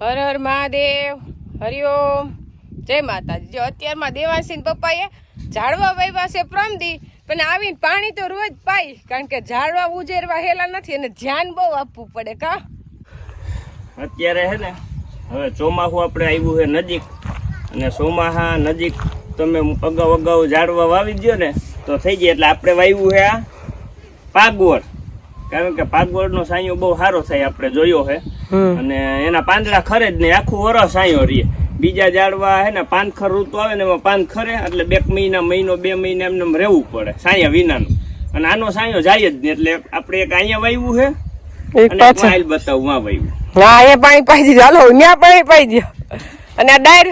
હર હર મહાદેવ હરિઓમ જય માતાજી. જો અત્યારમાં દેવાસીન પપ્પાએ ઝાડવા વાવ્યા છે પ્રમદી, પણ આવીને પાણી તો રોજ પાઈ કારણ કે ઝાડવા ઉજેરવા હેલા નથી અને ધ્યાન બહુ આપવું પડે, કા? અત્યારે હે ને, હવે ચોમાસું આપણે આવ્યું છે નજીક, અને ચોમાસા નજીક તમે અગાઉ અગાઉ ઝાડવા વાવી દો ને, તો થઈ જાય. એટલે આપણે વાવ્યું છે આ પાગવડ કારણ કે પાગવડનો સાંયો બહુ સારો થાય, આપણે જોયો છે. અને એના પાંદડા ખરે જ નહીં આખું વરસ સાંયો રે બીજા ઝાડવા હે ને પાનખર ઋતુ આવે ને એમાં પાન ખરે એટલે બે મહિના મહિનો બે મહિના એમને એમ રહેવું પડે સાયા વિનાનું. અને આનો સાંયો જાય જ નહીં એટલે આપણે એક અહીંયા વાવ્યું છે એક પાછળ. બતાવું આ વાવ્યું હા એ પાણી પાઈ દીધું. હાલો ત્યાં પાણી પાઈ દો અને આ ડાયર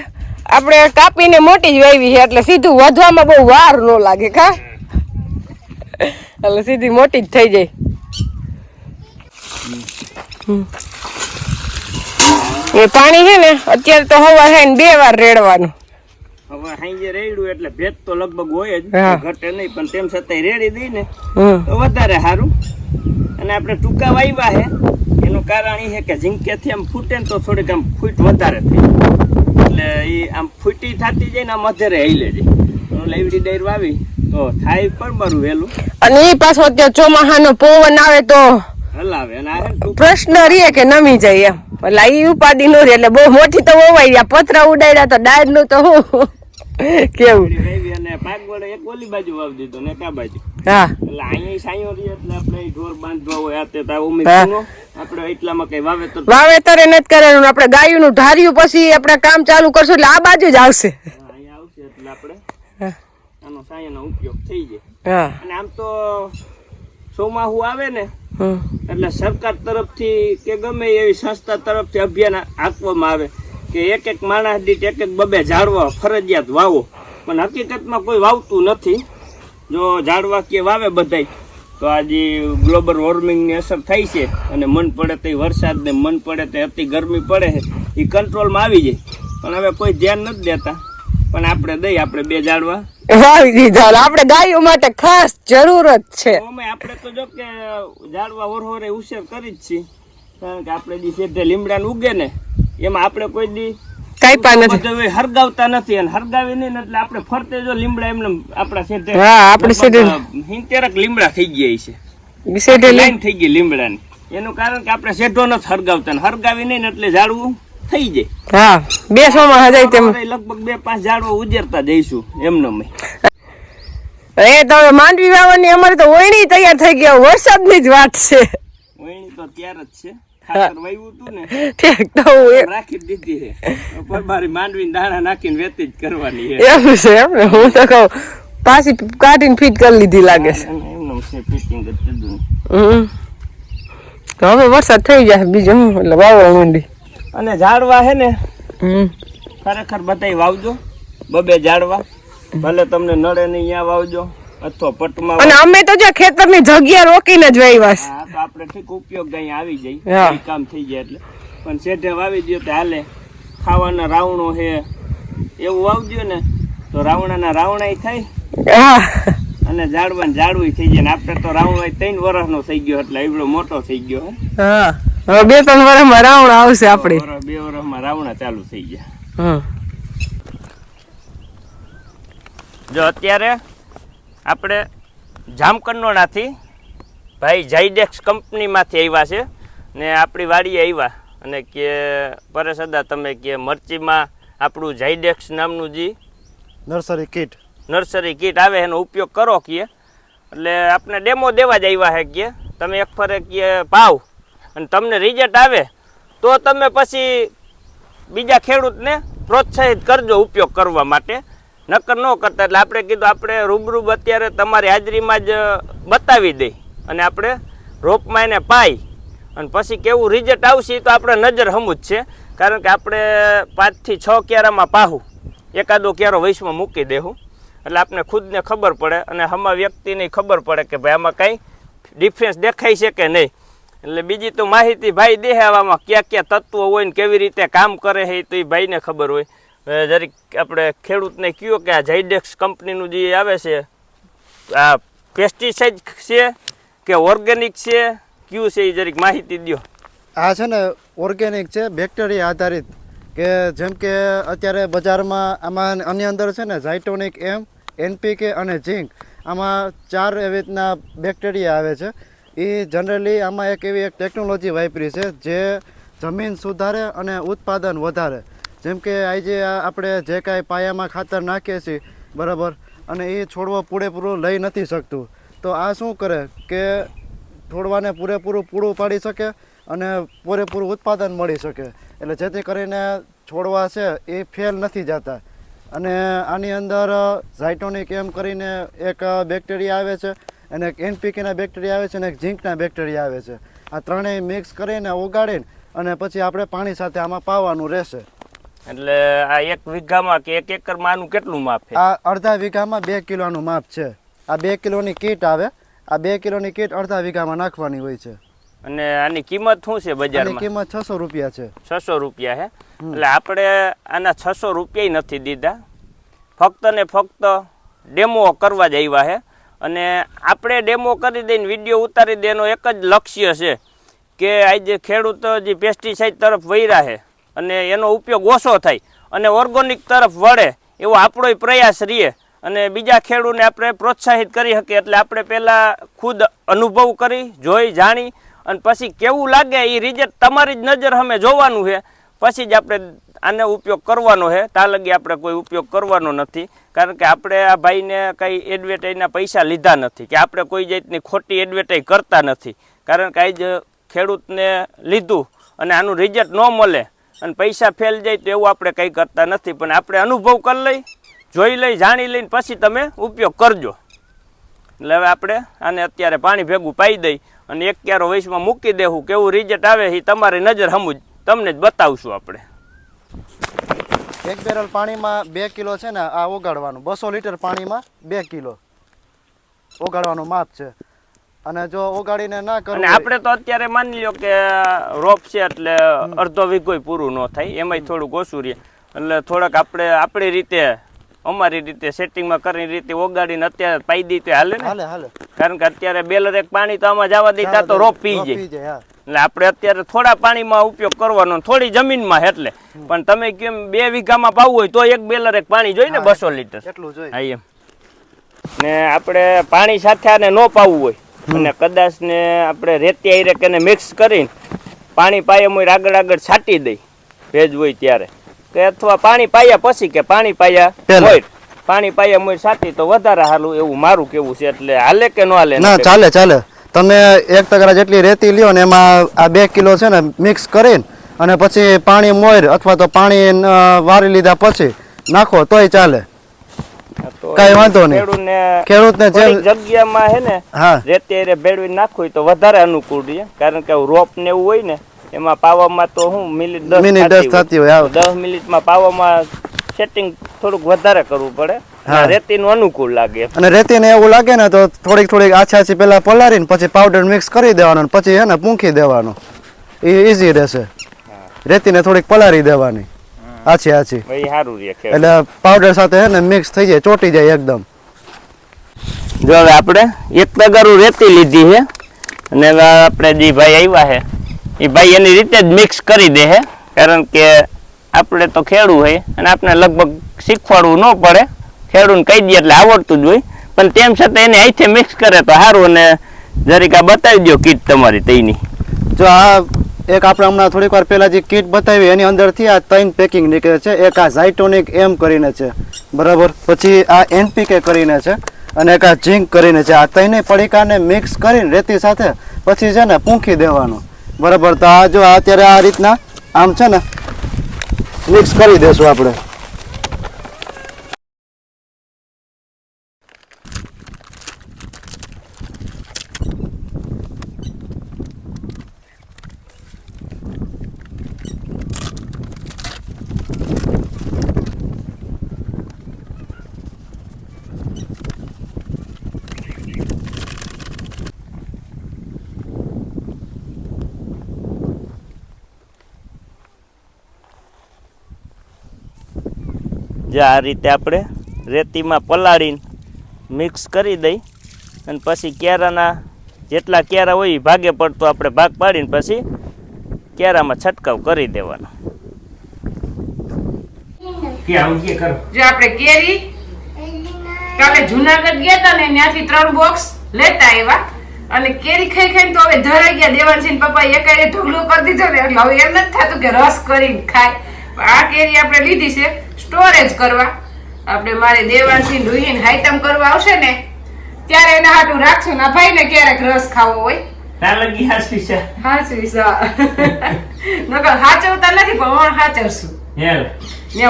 આપણે કાપીને મોટી જ વાવી છે એટલે સીધું વધવામાં બહુ વાર ન લાગે કા એટલે સીધી મોટી જ થઈ જાય. એ પાણી છે ને અત્યારે તો હવા થાય ને બે વાર રેડવાનું. હવે હાંજે રેડ્યું એટલે ભેજ તો લગભગ હોય જ ઘટે નહીં પણ તેમ છતાંય રેડી દઈ ને તો વધારે સારું. અને આપણે ટૂંકા વાવ્યા છે એનું કારણ એ છે કે ઝીંકેથી આમ ફૂટે ને તો થોડીક આમ ફૂટ વધારે થઈ એટલે એ આમ ફૂટી થતી જાય ને આમ અધેરે હેલે જાય. લેવડી ડાયર વાવી તો થાય પણ મારું વહેલું. અને એ પાછો અત્યારે ચોમાહાનો પવન આવે તો પ્રશ્ન રીએ કે નમી જાય એમ. એટલે ઈ ઉપાધી નો રે એટલે બહુ મોટી તો હોવાય ગયા પતરા ઉડાડ્યા તો ડાયરનું તો હું કેવું? હા. વાવેતર વાવેતર એ નથી કરવાનું આપણે ગાયું નું ધાર્યું પછી આપણે કામ ચાલુ કરશું એટલે આ બાજુ જ આવશે. આપણે આનો સાયાનો ઉપયોગ થઈ જાય. અને આમ તો ચોમાહુ આવે ને એટલે સરકાર તરફથી કે ગમે એવી સંસ્થા તરફથી અભિયાન આપવામાં આવે કે એક એક માણસ દીઠ એક એક બબે ઝાડવા ફરજિયાત વાવો. પણ હકીકતમાં કોઈ વાવતું નથી. જો ઝાડવા કે વાવે બધાય તો આજે ગ્લોબલ વોર્મિંગની અસર થાય છે અને મન પડે તો વરસાદ ને મન પડે તો અતિ ગરમી પડે છે એ કંટ્રોલમાં આવી જાય. પણ હવે કોઈ ધ્યાન નથી દેતા. પણ આપણે દઈ આપણે બે ઝાડવા. વાવી દીધા. આપણે ગાયો માટે ખાસ જરૂરત છે. અમે આપણે તો જો કે ઝાડવા વરહોરે ઉછેર કરી જ છીએ. કારણ કે આપણે દી શેઠે લીમડા ઉગે ને એમાં આપણે કોઈ દી કાઈપા નથી. હરગાવતા નથી અને હરગાવી નહીં એટલે આપણે ફરતે જો લીમડા એમને આપણા શેઠે હા, આપણે શેઠે- હિંતેરક લીમડા થઈ ગયા છે. વિશેષ લાઈન થઈ ગઈ લીમડાની. એનું કારણ કે આપણે શેઠો નથી હરગાવતા હરગાવી નહીં એટલે ઝાડવું થઈ જાય. હા બે સોમાં હજાય તેમ. લગભગ બે પાંચ ઝાડવા ઉજેરતા જઈશું એમને અમે એ તો માંડવી વાવવાની અમારે તો વણી તૈયાર થઈ ગયા વરસાદની જ વાત છે. વહીણી તો ત્યાર જ છે. ને ને. હવે વરસાદ થઈ જાય બીજું એટલે વાવવા માંડી અને ઝાડવા હે ને ખરેખર બધાય વાવજો બબે ઝાડવા. ભલે તમને નડે નહીં અહીંયા વાવજો અથવા પટમાં અને અમે તો જો ખેતરની જગ્યા રોકીને જ વાવ્યા છે. હા તો આપણે ઠીક ઉપયોગ અહીંયા આવી જાય કામ થઈ જાય એટલે. પણ શેઠે વાવી દો તો હાલે ખાવાના રાવણો હે એવું વાવજો ને તો રાવણાના રાવણાય થાય. અને ઝાડવા ઝાડવું થઈ જાય ને આપણે તો રાવણ ત્રણ વર્ષનો થઈ ગયો એટલે એવડો મોટો થઈ ગયો હા. હવે બે ત્રણ વર્ષમાં રાવણ આવશે આપણે બે વર્ષમાં રાવણ ચાલુ થઈ ગયા. હમ. જો અત્યારે આપણે જામકંડોળાથી ભાઈ જાઇડેક્સ કંપનીમાંથી આવ્યા છે ને આપણી વાડીએ આવ્યા. અને કે પરેશદા તમે કે મરચીમાં આપણું જાઇડેક્સ નામનું જે નર્સરી કિટ. નર્સરી કીટ આવે એનો ઉપયોગ કરો કે એટલે આપણે ડેમો દેવા જ આવ્યા છે કે તમે એક ફરે કે પાવ અને તમને રિઝલ્ટ આવે, તો તમે પછી બીજા ખેડૂતને પ્રોત્સાહિત કરજો ઉપયોગ કરવા માટે. નક્કર ન કરતા એટલે આપણે કીધું આપણે રૂબરૂબ અત્યારે તમારી હાજરીમાં જ બતાવી દઈ અને આપણે રોપમાં એને પાઈ. અને પછી કેવું રિઝલ્ટ આવશે તો આપણે નજર હમું જ છે. કારણ કે આપણે પાંચથી છ ક્યારામાં પાહું. એકાદો ક્યારો વૈશમાં મૂકી દેવું એટલે આપને ખુદને ખબર પડે અને હમા વ્યક્તિને ખબર પડે કે ભાઈ આમાં કાંઈ ડિફરન્સ દેખાય છે કે નહીં. એટલે બીજી તો માહિતી ભાઈ દેહાવામાં ક્યાં ક્યાં તત્વો હોય ને કેવી રીતે કામ કરે છે તો એ ભાઈને ખબર હોય. જરીક આપણે ખેડૂતને કહ્યું કે આ જયડેક્સ કંપનીનું જે આવે છે, આ પેસ્ટિસાઇડ છે કે ઓર્ગેનિક છે, કયું છે એ જરીક માહિતી દો આ છે ને ઓર્ગેનિક છે બેક્ટેરિયા આધારિત, કે જેમ કે અત્યારે બજારમાં આમાં આની અંદર છે ને ઝાઇટોનિક એમ એનપીકે અને ઝીંક આમાં ચાર એવી રીતના બેક્ટેરિયા આવે છે. એ જનરલી આમાં એક એવી એક ટેકનોલોજી વાપરી છે જે જમીન સુધારે અને ઉત્પાદન વધારે. જેમ કે આજે આપણે જે કાંઈ પાયામાં ખાતર નાખીએ છીએ, બરાબર, અને એ છોડવો પૂરેપૂરું લઈ નથી શકતું. તો આ શું કરે કે છોડવાને પૂરેપૂરું પૂરું પાડી શકે અને પૂરેપૂરું ઉત્પાદન મળી શકે. એટલે જેથી કરીને છોડવા છે એ ફેલ નથી જતા. અને આની અંદર ઝાયટોનિક એમ કરીને એક બેક્ટેરિયા આવે છે અને એક એનપીકેના બેક્ટેરિયા આવે છે અને એક ઝીંકના બેક્ટેરિયા આવે છે. આ ત્રણેય મિક્સ કરીને ઓગાળીને અને પછી આપણે પાણી સાથે આમાં પાવાનું રહેશે. એટલે આ એક વીઘામાં કે એક એકરમાં આનું કેટલું માપ છે? આ અડધા વીઘામાં બે કિલોનું માપ છે. આ બે કિલોની કીટ આવે. આ બે કિલોની કીટ અડધા વીઘામાં નાખવાની હોય છે. અને આની કિંમત શું છે બજારમાં? કિંમત છસો રૂપિયા છે. છસો રૂપિયા હે? એટલે આપણે આના છસો રૂપિયા નથી દીધા. ફક્ત ને ફક્ત ડેમો કરવા જ આવ્યા છે અને આપણે ડેમો કરી દઈને વીડિયો ઉતારી દેનો એક જ લક્ષ્ય છે કે આજે ખેડૂતો જે પેસ્ટિસાઇડ તરફ વૈરા છે અને એનો ઉપયોગ ઓછો થાય અને ઓર્ગોનિક તરફ વળે એવો આપણો પ્રયાસ રહીએ અને બીજા ખેડૂતને આપણે પ્રોત્સાહિત કરી શકીએ એટલે આપણે પહેલાં ખુદ અનુભવ કરી, જોઈ, જાણી અને પછી કેવું લાગે એ રિઝલ્ટ તમારી જ નજર અમે જોવાનું છે. પછી જ આપણે આને ઉપયોગ કરવાનો છે તા લગી આપણે કોઈ ઉપયોગ કરવાનો નથી. કારણ કે આપણે આ ભાઈને કંઈ એડવર્ટાઈઝના પૈસા લીધા નથી, કે આપણે કોઈ જાતની ખોટી એડવર્ટાઈઝ કરતા નથી. કારણ કે આજ ખેડૂતને લીધું અને આનું રિઝલ્ટ ન મળે અને પૈસા ફેલ જાય તો એવું આપણે કંઈ કરતા નથી. પણ આપણે અનુભવ કરી લઈ, જોઈ લઈ, જાણી લઈને પછી તમે ઉપયોગ કરજો. એટલે હવે આપણે આને અત્યારે પાણી ભેગું પાઈ દઈ અને એક ક્યારો વયસમાં મૂકી દેવું કેવું રિઝલ્ટ આવે એ તમારી નજર હમું તમને જ બતાવશું આપણે. એક બેરલ પાણીમાં બે કિલો છે ને આ ઓગાળવાનું. બસો લીટર પાણીમાં બે કિલો. ઓગાળવાનું માપ છે. અને જો ઓગાળીને ના કરવું આપણે તો અત્યારે માની લ્યો કે રોપ છે એટલે અડધો વીઘો પૂરું ન થાય. એમાંય થોડુંક ઓછું રહે. એટલે થોડાક આપણે આપણી રીતે અમારી રીતે સેટિંગમાં કરી રીતે ઓગાડીને અત્યારે પાઈ દઈ તો હાલે ને? હાલે હાલે. કારણ કે અત્યારે બેલર એક પાણી તો આમાં જવા દીધા તો રોપ પી જાય. એટલે આપણે અત્યારે થોડા પાણીમાં ઉપયોગ કરવાનો થોડી જમીનમાં એટલે પણ તમે કેમ બે વીઘામાં પાવું હોય તો એક બેલર એક પાણી જોઈ ને બસો લીટર. એટલું જોઈએ. એમ. ને આપણે પાણી સાથે આને ન પાવું હોય. અને કદાચ ને આપણે રેતી આયરે કે એને મિક્સ કરીને પાણી પાયા મોય આગળ આગળ છાંટી દઈ ભેજ હોય ત્યારે. કે અથવા પાણી પાયા પછી કે પાણી પાયા હોય. પાણી પાયા મોય છાંટી તો વધારે હાલું એવું મારું કેવું છે એટલે હાલે કે ન હાલે ના ચાલે ચાલે. તમે એક તગરા જેટલી રેતી લ્યો ને એમાં આ બે કિલો છે ને મિક્સ કરીને અને પછી પાણી મોર અથવા તો પાણી વારી લીધા પછી નાખો તોય ચાલે. કઈ વાંધો નહીં. ખેડૂત ને જગ્યામાં હે ને હા. રેતી ભેળવી નાખવું તો વધારે અનુકૂળ રહે. કારણ કે રોપ ને એવું હોય ને એમાં પાવામાં તો હું મિનિટ દસ મિનિટ દસ થતી હોય. દસ મિનિટમાં પાવામાં સેટિંગ થોડુંક વધારે કરવું પડે. હા. રેતીનું અનુકૂળ લાગે. અને રેતીને એવું લાગે ને તો થોડીક થોડીક આછી આછી પેલા પલાળીને પછી પાવડર મિક્સ કરી દેવાનો પછી એને પૂંખી દેવાનો. એ ઈઝી રહેશે. રેતીને થોડીક પલાળી દેવાની. આછી આછી. એટલે પાવડર સાથે હે ને મિક્સ થઈ જાય ચોટી જાય એકદમ. જો હવે આપણે એક તગારું રેતી લીધી છે અને હવે આપણે જે ભાઈ આવ્યા છે એ ભાઈ એની રીતે જ મિક્સ કરી દે છે. કારણ કે આપણે તો ખેડૂ હોય અને આપણે લગભગ શીખવાડવું ન પડે. ખેડૂને કહી દઈએ એટલે આવડતું જ હોય. પણ તેમ છતાં એને અહીંથી મિક્સ કરે તો સારું અને જરીક આ બતાવી દો કીટ તમારી તઈની. જો આ એક આપણે હમણાં થોડીક વાર પહેલાં જે કીટ બતાવી, એની અંદરથી આ ત્રણ પેકિંગ નીકળે છે. એક આ ઝાઇટોનિક એમ કરીને છે. બરાબર? પછી આ એનપીકે કરીને છે અને એક આ ઝીંક કરીને છે. આ ત્રણેય પડીકાને મિક્સ કરીને રેતી સાથે પછી છે ને પૂંખી દેવાનું. બરાબર? તો આ જો અત્યારે આ રીતના આમ છે ને મિક્સ કરી દેશું આપણે. જે આ રીતે આપણે રેતીમાં પલાળીને મિક્સ કરી દઈ અને પછી કેરાના જેટલા કેરા હોય એ ભાગે પડતો આપણે ભાગ પાડીને પછી કેરામાં છંટકાવ કરી દેવાનો. કે આવું કે કરો? જો આપણે કેરી કાલે જુનાગઢ ગયા હતા ને ત્યાંથી ત્રણ બોક્સ લેતા આવ્યા અને કેરી ખાઈ ખાઈને તો હવે ધરાઈ ગયા દેવાનસિંહ પપ્પા એકાએ ઢગલો કરી દીધો ને એટલે હવે એમ નથી થતું કે રસ કરીને ખાય. આ કેરી આપણે લીધી છે. સ્ટોરેજ કરવા. આપણે મારે દેવાનસિંહ રૂહીને હાઈટમ કરવા આવશે ને ત્યારે એના હાટું રાખશું ના ભાઈ ને ક્યારેક રસ ખાવો હોય. ત્યાં લગી હાસી છે. હા સુઈસા નકર હાચવતા નથી પણ હું હાચવશું.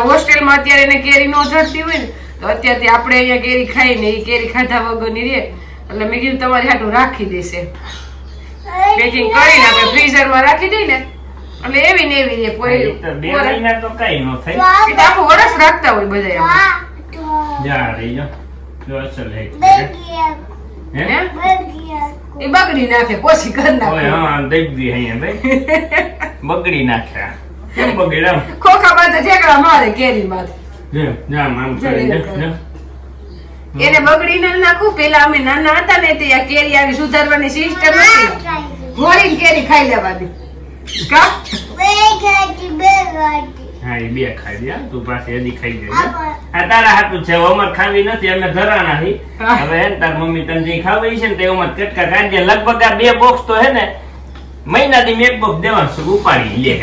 હોસ્ટેલમાં અત્યારે એને કેરી નો જડતી હોય ને તો અત્યારથી આપણે અહીંયા કેરી ખાઈને એ કેરી ખાધા વગરની રે એટલે મેં કીધું તમારી હાટું રાખી દેશે. પેકિંગ કરીને આપણે ફ્રીઝરમાં રાખી દઈ ને. એટલે એવી ને એવી રે કોઈ બે મહિના તો કઈ ન થઈ એ તો આખું વરસ રાખતા હોય બધા એમ. જા રહી જો જો અસલ હે? એ બગડી નાખે કોશી કર નાખે. હા દઈ દી અહીંયા ભાઈ બગડી નાખે કેમ બગડ્યા ખોખા માથે ઠેકડા મારે કેરી જો જો એને બગડી ન નાખું. પેલા અમે નાના હતા ને તે આ કેરી આવી સુધારવાની સિસ્ટમ હતી. મોરીને કેરી ખાઈ લેવાની કા? હા એ બે ખાઈ હા. તું પાસે હજી ખાઈ દે આ તારા હાટું છે અમાર ખાવી નથી અમે ધરાણા હી. હવે હે તાર મમ્મી તને જે ખાવી છે ને તે અમાર કટકા કાઢી દે. લગભગ આ બે બોક્સ તો હે ને મહિના દી એક બોક્સ દેવાનું છે ઉપાડી લે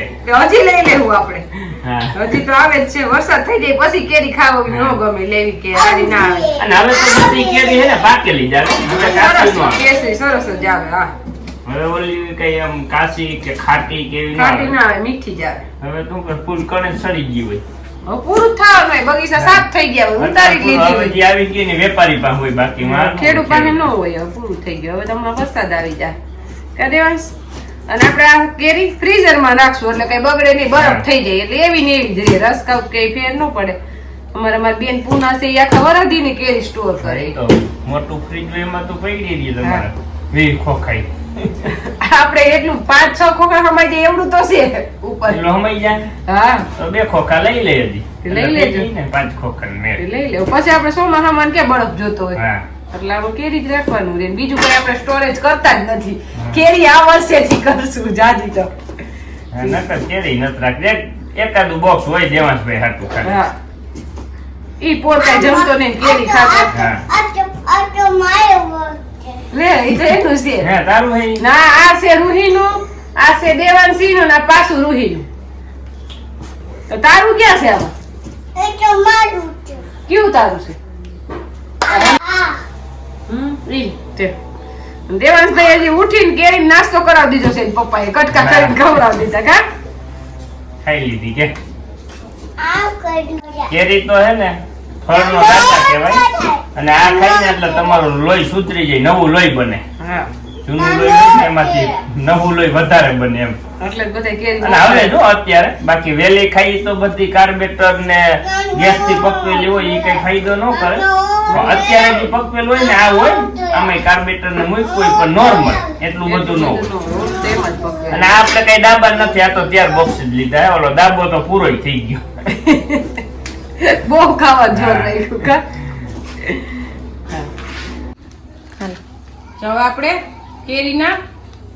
હજી લઈ લેવું આપણે. હા. હજી તો આવે જ છે વરસાદ થઈ જાય પછી કેરી ખાવી ન ગમે લેવી કે હારી ના આવે. અને હવે તો બધી કેરી હે ને પાકેલી જ આવે. સરસ જ આવે હા. હવે ઓલી કઈ આમ કાશી કે ખાટી કે એવી ના કાઢી ના આવે મીઠી જ આવે. હવે તું કર ફૂલ કણે સડી ગઈ હોય. હવે પૂરું થવાનું હોય બગીચા સાફ થઈ ગયા હોય ઉતારી જ લીધી હવે હોય. જે આવી ગઈ ને વેપારી પાસે હોય બાકી માં ખેડૂત પાસે ન હોય હવે પૂરું થઈ ગયું. હવે તમને વરસાદ આવી જાય. કા દેવાંશ? અને આપણે આ કેરી ફ્રીઝરમાં રાખશું એટલે કઈ બગડે નહીં બરફ થઈ જાય. એટલે એવી ને એવી જ રહે. રસ ખાવ કઈ ફેર ન પડે. અમારે અમારી બેન પૂના છે એ આખા વરાધી ની કેરી સ્ટોર કરે. તો મોટું ફ્રીજ એમાં તો પડી રહી તમારે. વી ખોખાઈ. આપણે એટલું પાંચ છ ખોખા ખમાઈ જાય એવડું તો છે ઉપર. હમાઈ જાય? હા. તો બે ખોખા લઈ લે હજી લઈ લેજો. ને પાંચ ખોખા ને. લઈ લે પછી આપણે સો મહામાન કે બરફ જોતો હોય? હા. એટલે આપણે કેરી જ રાખવાનું રે. બીજું કઈ આપણે સ્ટોરેજ કરતા જ નથી. કેરી આ વર્ષેથી કરશું જાજી તો. નકર કેરી નત રાખજે એક- એકાદું બોક્સ હોય દેવાંશભાઈ હાટું ખાલી ઈ પોર જમતો નહીં કેરી ખાતો. હા. લે તો એનું છે. હે તારું હે ના આ છે રૂહીનું આ છે દેવાંશી નું આ પાછું રૂહીનું. તો તારું ક્યાં છે આમાં? કયું તારું છે? હમ ઈ તે. દેવાંશભાઈ હજી ઉઠીને કેરીને નાસ્તો કરાવી દીધો છે પપ્પાએ. કટકા કરીને ખવડાવી દીધા કા? ખાઈ લીધી કે? કેરી તો હે ને ફળનો દાતા કહેવાય. અને આ ખાઈને એટલે તમારું લોહી સુધરી જાય નવું લોહી બને. જૂનું લોહી એમાંથી નવું લોહી વધારે બને એમ. અને હવે જો અત્યારે બાકી વેલી ખાઈ તો બધી કાર્બેટર ને ગેસથી પકવેલી હોય એ કઈ ફાયદો ન કરે. અત્યારે જે પકવેલ હોય ને આ હોય આમાં કાર્બેટર ને મૂક કોઈ પણ નોર્મલ એટલું બધું ન હોય. તેમ જ પકવે. અને આપણે કઈ ડાબા નથી આ તો ત્યાર બોક્સ જ લીધા હે. ઓલો ડાબો તો પૂરો થઈ ગયો. બહુ ખાવા જોર હા. હવે આપણે કેરીના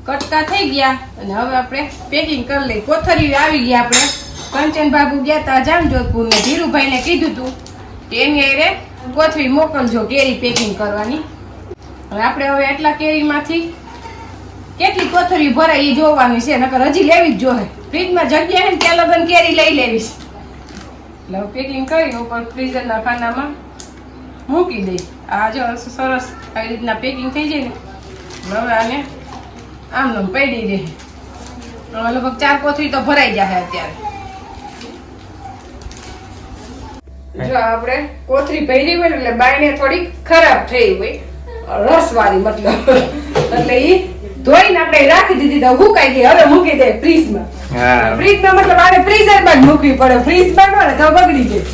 કટકા થઈ ગયા અને હવે આપણે પેકિંગ કરી લઈએ. કોથરી આવી ગયા આપણે. કંચન બાબુ ગયા તા જામજોધપુર ને ધીરુભાઈને કીધું તું કે એની અરે કોથરી મોકલજો કેરી પેકિંગ કરવાની. હવે આપણે હવે એટલા કેરીમાંથી કેટલી કોથરી ભરાય એ જોવાની છે, નકર હજી લેવી જ જોહે. ફ્રીજમાં જગ્યા હે ત્યાં લગન કેરી લઈ લેવીશ. એટલે પેકિંગ કરી, ઉપર ફ્રીઝરના ખાનામાં મૂકી દઈ આ જો સરસ આવી રીતના પેકિંગ થઈ જાય ને હવે આને આમ આમ પડી દે લગભગ ચાર કોથળી તો ભરાઈ જાય અત્યારે. જો આપણે કોથળી પહેરી હોય ને એટલે બાયને થોડી ખરાબ થઈ હોય. રસવાળી મતલબ. એટલે ઈ ધોઈને આપણે રાખી દીધી તો હુકાઈ ગઈ. હવે મૂકી દે ફ્રીજમાં. હા. ફ્રીજમાં મતલબ આને ફ્રીઝરમાં જ મૂકવી પડે. ફ્રીજમાં ને તો બગડી જાય.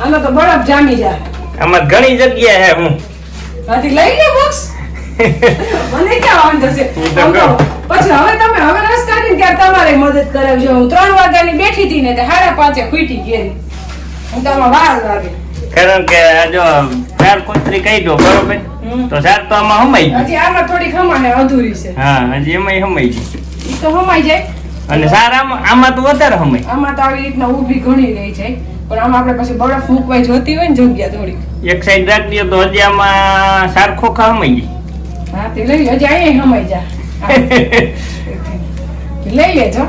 આમાં તો બરફ જામી જાય. આમાં ઘણી જગ્યા હે હું. હજી લઈ લે બોક્સ મને ક્યાં વાંધો છે. પછી હવે તમે હવે રસ કાઢીને ક્યાં તમારે મદદ કરાવજો હું ત્રણ વાગ્યાની બેઠી હતી ને તે સાડા પાંચે ખૂટી ગયેલી હું તમારે વાર લાગે કારણ કે આ જો ચાર કુતરી કહી દો બરોબર? તો ચાર તો આમાં હમાઈ ગઈ હજી આમાં થોડી ખમાને અધૂરી છે. હા હજી એમાં હમાઈ ગઈ ઈ તો હમાઈ જાય. અને સાર આમાં આમાં તો વધારે સમય આમાં તો આવી રીતના ઊભી ઘણી રહી જાય પણ આમ આપણે પછી બરફ મૂકવાય જોતી હોય ને જગ્યા થોડી એક સાઈડ રાખીએ તો હજી આમાં સાર ખોખા હા તે લઈ હજી અહીંયા હમાઈ જા. લઈ લેજો.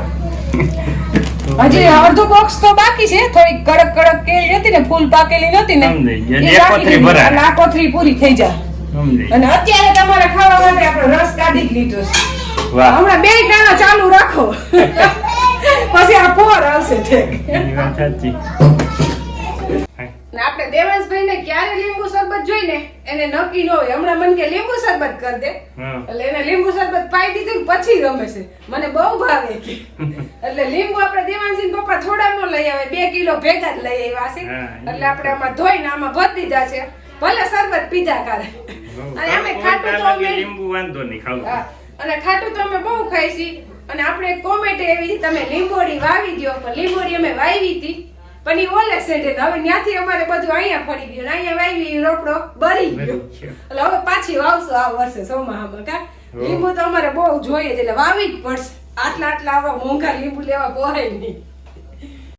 હજી અડધું બોક્સ તો બાકી છે થોડી કડક કડક કેરી હતી ને ફૂલ પાકેલી નતી ને રાખી આ કોથરી પૂરી થઈ જા. અને અત્યારે તમારે ખાવા માટે આપણે રસ કાઢી જ લીધો છે. હમણાં બે દાણા ચાલુ રાખો. પછી આ પોર આવશે ઠેક. એની સાચી ને ક્યારે લીંબુ શરબત જોઈ ને એને નક્કી ન હોય. હમણાં મને કે લીંબુ શરબત કર દે. એટલે એને લીંબુ શરબત પાઈ દીધું ને પછી રમે છે. મને બહુ ભાવે કે એટલે લીંબુ આપણે દેવાંશી પપ્પા થોડા નો લઈ આવે. બે કિલો ભેગા જ લઈ આવ્યા છે. એટલે આપણે આમાં ધોઈને આમાં ભરી દીધા છે. ભલે શરબત પીધા કાલે અને અમે ખાટું તો અમે લીંબુ વાંધો નહીં ખાવું. અને ખાટું તો અમે બહુ ખાઈ છીએ અને આપણે કોમેન્ટ એવી તમે લીંબોડી વાવી દ્યો. પણ લીંબોડી અમે વાવી હતી. પણ ઈ ઓલે સાઈડે હવે ત્યાંથી અમારે બધું અહીંયા ફરી ગયું અહીંયા વાવી રોપડો બરી ગયો. એટલે હવે પાછી વાવશું આ વર્ષે ચોમાહામાં કા? લીંબુ તો અમારે બહુ જોઈએ છે એટલે વાવી જ પડશે. આટલા આટલા આવા મોંઘા લીંબુ લેવા પોહાય નહીં.